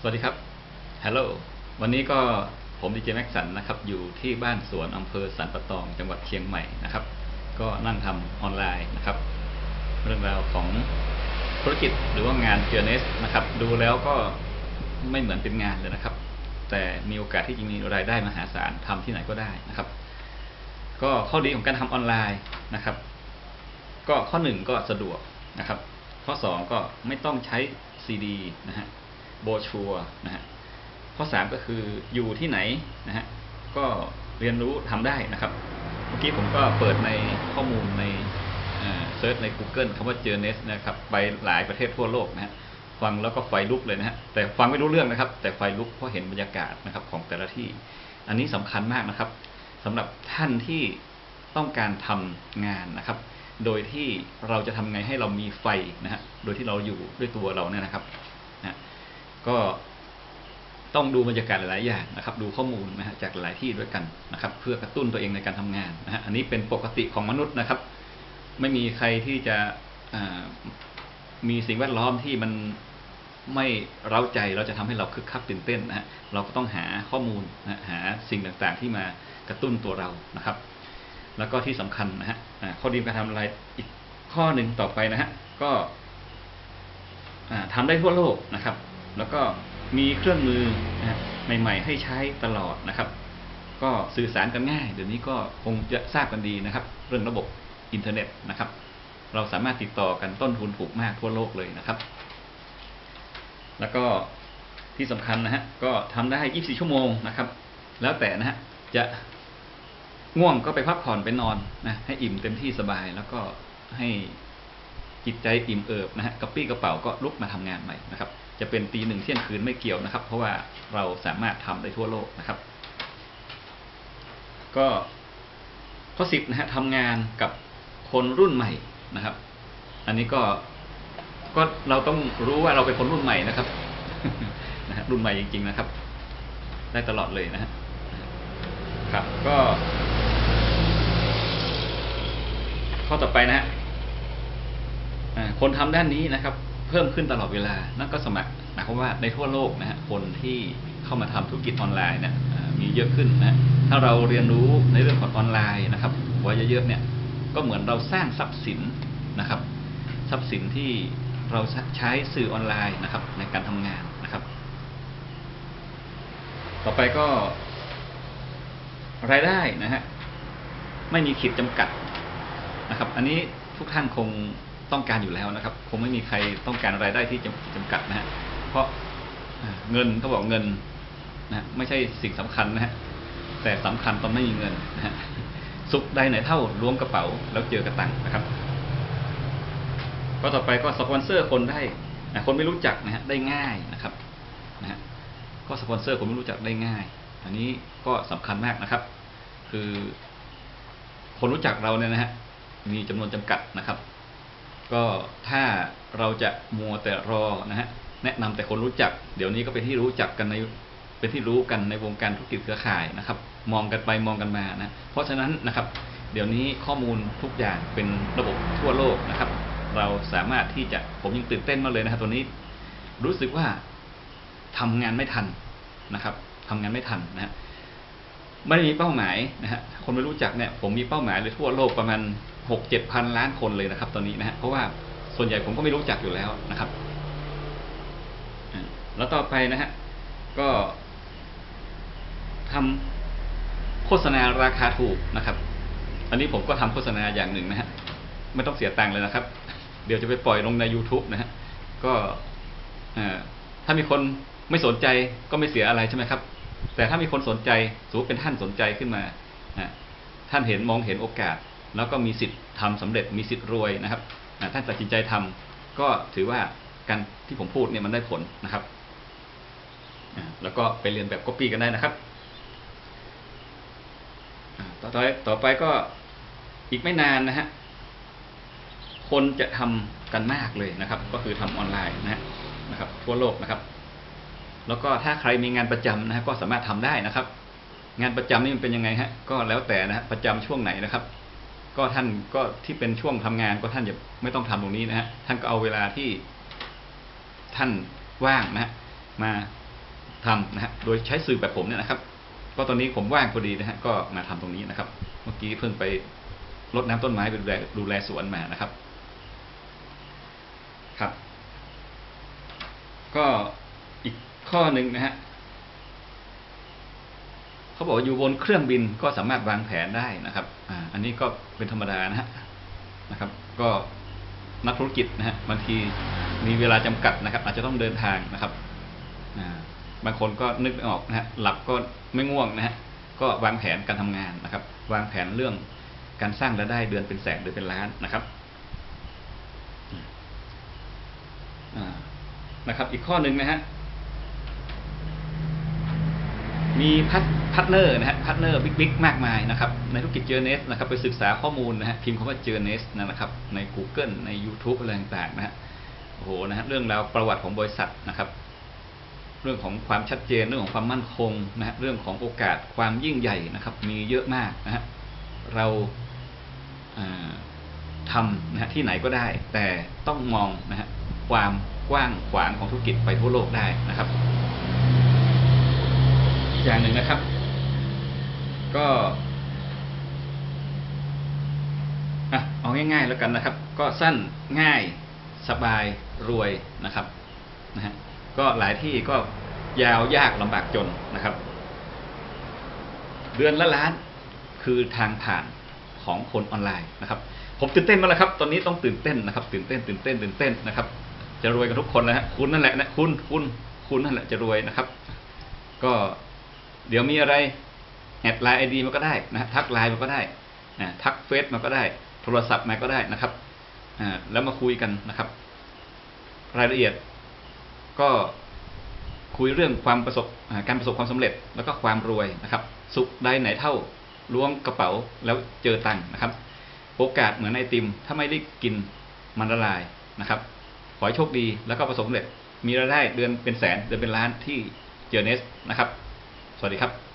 สวัสดีครับ ฮัลโหล วันนี้ก็ผมดีเจแม็กสันนะครับ อยู่ที่บ้านสวนอำเภอสันปะตอง จังหวัดเชียงใหม่นะครับ ก็นั่งทำออนไลน์นะครับ เรื่องราวของธุรกิจหรือว่างานเจอเนสนะครับ ดูแล้วก็ไม่เหมือนเป็นงานเลยนะครับ แต่มีโอกาสที่จะมีรายได้มหาศาลทำที่ไหนก็ได้นะครับ ก็ข้อดีของการทำออนไลน์นะครับ ก็ข้อหนึ่งก็สะดวกนะครับ ข้อสองก็ไม่ต้องใช้ซีดีนะฮะ โบชัวนะฮะข้อสามก็คืออยู่ที่ไหนนะฮะก็เรียนรู้ทำได้นะครับ เมื่อกี้ผมก็เปิดในข้อมูลในเซิร์ชใน Google คำว่า j o u r n e s นะครับ ไปหลายประเทศทั่วโลกนะฮะฟังแล้วก็ไฟลุกเลยนะฮะแต่ฟังไม่รู้เรื่องนะครับ แต่ไฟลุกเพราะเห็นบรรยากาศนะครับของแต่ละที่ อันนี้สำคัญมากนะครับสำหรับท่านที่ต้องการทำงานนะครับ โดยที่เราจะทำไงให้เรามีไฟนะฮะโดยที่เราอยู่ด้วยตัวเราเนี่ยนะครับ ก็ต้องดูบรรยากาศหลาย ๆ อย่างนะครับ ดูข้อมูลนะฮะจากหลายที่ด้วยกันนะครับ เพื่อกระตุ้นตัวเองในการทำงานนะฮะอันนี้เป็นปกติของมนุษย์นะครับ ไม่มีใครที่จะมีสิ่งแวดล้อมที่มันไม่เร้าใจเราจะทำให้เราคึกคักตื่นเต้นนะฮะเราก็ต้องหาข้อมูลนะหาสิ่งต่าง ๆ ที่มากระตุ้นตัวเรานะครับ แล้วก็ที่สำคัญนะฮะข้อดีการทำอะไรอีกข้อหนึ่งต่อไปนะฮะก็ทำได้ทั่วโลกนะครับ แล้วก็มีเครื่องมือนะใหม่ ๆ ให้ใช้ตลอดนะครับ ก็สื่อสารกันง่ายเดี๋ยวนี้ก็คงจะทราบกันดีนะครับ เรื่องระบบอินเทอร์เน็ตนะครับ เราสามารถติดต่อกันต้นทุนถูกมากทั่วโลกเลยนะครับ แล้วก็ที่สำคัญนะฮะก็ทำได้ 24 ชั่วโมงนะครับ แล้วแต่นะฮะจะง่วงก็ไปพักผ่อนไปนอนนะให้อิ่มเต็มที่สบายแล้วก็ให้จิตใจอิ่มเอิบนะฮะกระปี้กระเป๋าก็ลุกมาทำงานใหม่นะครับ จะเป็นตีหนึ่งเที่ยงคืนไม่เกี่ยวนะครับ เพราะว่าเราสามารถทำได้ทั่วโลกนะครับ ก็ข้อสิบนะฮะทำงานกับคนรุ่นใหม่นะครับ อันนี้ก็ก็เราต้องรู้ว่าเราเป็นคนรุ่นใหม่นะครับนะฮะรุ่นใหม่จริง ๆนะครับ ได้ตลอดเลยนะฮะครับ ก็ ข้อต่อไปนะฮะคนทำด้านนี้นะครับ เพิ่มขึ้นตลอดเวลา นั่นก็สมัครหมายความว่าในทั่วโลกนะฮะคนที่เข้ามาทำธุรกิจออนไลน์เนี่ยมีเยอะขึ้นนะถ้าเราเรียนรู้ในเรื่องของออนไลน์นะครับไว้เยอะๆเนี่ยก็เหมือนเราสร้างทรัพย์สินนะครับทรัพย์สินที่เราใช้สื่อออนไลน์นะครับในการทำงานนะครับ ต่อไปก็ รายได้นะฮะไม่มีขีดจำกัดนะครับ อันนี้ทุกท่านคง ต้องการอยู่แล้วนะครับ คงไม่มีใครต้องการรายได้ที่จำกัดนะฮะเพราะเงินเขาบอกเงินนะไม่ใช่สิ่งสำคัญนะฮะแต่สำคัญตอนไม่มีเงินนะฮะสุขใดไหนเท่าล้วงกระเป๋าแล้วเจอกระตังนะครับก็ต่อไปก็สปอนเซอร์คนได้คนไม่รู้จักนะฮะได้ง่ายนะครับนะฮะก็สปอนเซอร์คนไม่รู้จักได้ง่าย อันนี้ก็สำคัญมากนะครับ คือ คนรู้จักเราเนี่ยนะฮะมีจำนวนจำกัดนะครับ ก็ถ้าเราจะมัวแต่รอนะฮะแนะนำแต่คนรู้จัก เดี๋ยวนี้ก็เป็นที่รู้จักกันในเป็นที่รู้กันในวงการธุรกิจเครือข่ายนะครับ มองกันไปมองกันมานะเพราะฉะนั้นนะครับ เดี๋ยวนี้ข้อมูลทุกอย่างเป็นระบบทั่วโลกนะครับ เราสามารถที่จะผมยังตื่นเต้นมากเลยนะครับตัวนี้ รู้สึกว่าทำงานไม่ทันนะครับทำงานไม่ทันนะฮะไม่ได้มีเป้าหมายนะฮะคนไม่รู้จักเนี่ยผมมีเป้าหมายเลยทั่วโลกประมาณ หกเจ็ดพันล้านคนเลยนะครับ ตอนนี้นะฮะเพราะว่าส่วนใหญ่ผมก็ไม่รู้จักอยู่แล้วนะครับแล้วต่อไปนะฮะก็ทำโฆษณาราคาถูกนะครับ อันนี้ผมก็ทำโฆษณาอย่างหนึ่งนะฮะไม่ต้องเสียตังค์เลยนะครับ เดี๋ยวจะไปปล่อยลงใน YouTube นะฮะก็ถ้ามีคนไม่สนใจก็ไม่เสียอะไรใช่ไหมครับ แต่ถ้ามีคนสนใจสมมติเป็นท่านสนใจขึ้นมาท่านเห็นมองเห็นโอกาส แล้วก็มีสิทธิ์ทำสำเร็จมีสิทธิ์รวยนะครับท่านตัดสินใจทำก็ถือว่าการที่ผมพูดเนี่ยมันได้ผลนะครับแล้วก็ไปเรียนแบบก๊อปปี้กันได้นะครับต่อไปต่อไปก็อีกไม่นานนะฮะคนจะทำกันมากเลยนะครับ ก็คือทำออนไลน์นะนะครับ ทั่วโลกนะครับ แล้วก็ถ้าใครมีงานประจำนะก็สามารถทำได้นะครับ งานประจำนี่มันเป็นยังไงฮะก็แล้วแต่นะฮะประจำช่วงไหนนะครับ ก็ท่านก็ที่เป็นช่วงทำงานก็ท่านจะไม่ต้องทำตรงนี้นะฮะท่านก็เอาเวลาที่ท่านว่างนะฮะมาทำนะฮะโดยใช้สื่อแบบผมเนี่ยนะครับก็ตอนนี้ผมว่างพอดีนะฮะก็มาทำตรงนี้นะครับ เมื่อกี้เพิ่งไปรดน้ำต้นไม้ไปดูแลดูแลสวนมานะครับ ครับ ก็อีกข้อหนึ่งนะฮะ เขาบอกว่าอยู่บนเครื่องบินก็สามารถวางแผนได้นะครับออันนี้ก็เป็นธรรมดานะฮะนะครับ ก็นักธุรกิจนะฮะบางทีมีเวลาจำกัดนะครับ อาจจะต้องเดินทางนะครับบางคนก็นึกไม่ออกนะฮะหลับก็ไม่ง่วงนะฮะก็วางแผนการทำงานนะครับ วางแผนเรื่องการสร้างรายได้เดือนเป็นแสนเดือนเป็นล้านนะครับนะครับ อีกข้อหนึ่งนะฮะ มีพัทพัทเนอร์นะฮะพัทเนอร์บิ๊กๆมากมายนะครับในธุรกิจเจอเนสนะครับไปศึกษาข้อมูลนะฮะพิมพ์คำว่าเจอเนสนะครับใน Google ใน YouTube อะไรต่างๆนะฮะโอ้โหนะฮะเรื่องราวประวัติของบริษัทนะครับเรื่องของความชัดเจนเรื่องของความมั่นคงนะฮะเรื่องของโอกาสความยิ่งใหญ่นะครับ มีเยอะมากนะฮะเราทำนะฮะที่ไหนก็ได้ แต่ต้องมองนะฮะความกว้างขวางของธุรกิจไปทั่วโลกได้นะครับ อย่างหนึ่งนะครับ ก็เอาง่ายๆแล้วกันนะครับ ก็สั้นง่ายสบายรวยนะครับนะฮะก็หลายที่ก็ยาวยากลำบากจนนะครับ เดือนละล้านคือทางผ่านของคนออนไลน์นะครับ ผมตื่นเต้นมากแล้วครับ ตอนนี้ต้องตื่นเต้นนะครับ ตื่นเต้น ตื่นเต้น ตื่นเต้นนะครับ จะรวยกันทุกคนนะฮะคุณนั่นแหละนะคุณคุณคุณนั่นแหละจะรวยนะครับ ก็ เดี๋ยวมีอะไรแอดไลน์ไอดีมาก็ได้นะฮะทักไลน์มาก็ได้นะทักเฟซมาก็ได้ โทรศัพท์มาก็ได้นะครับอ่าแล้วมาคุยกันนะครับ รายละเอียดก็คุยเรื่องความประสบการประสบความสำเร็จแล้วก็ความรวยนะครับ สุขใดไหนเท่าล้วงกระเป๋าแล้วเจอตังค์นะครับ โอกาสเหมือนไอติม ถ้าไม่ได้กินมันละลายนะครับ ขอให้โชคดีแล้วก็ประสบความสำเร็จ มีรายได้เดือนเป็นแสนเดือนเป็นล้านที่เจอเนสนะครับ สวัสดีครับ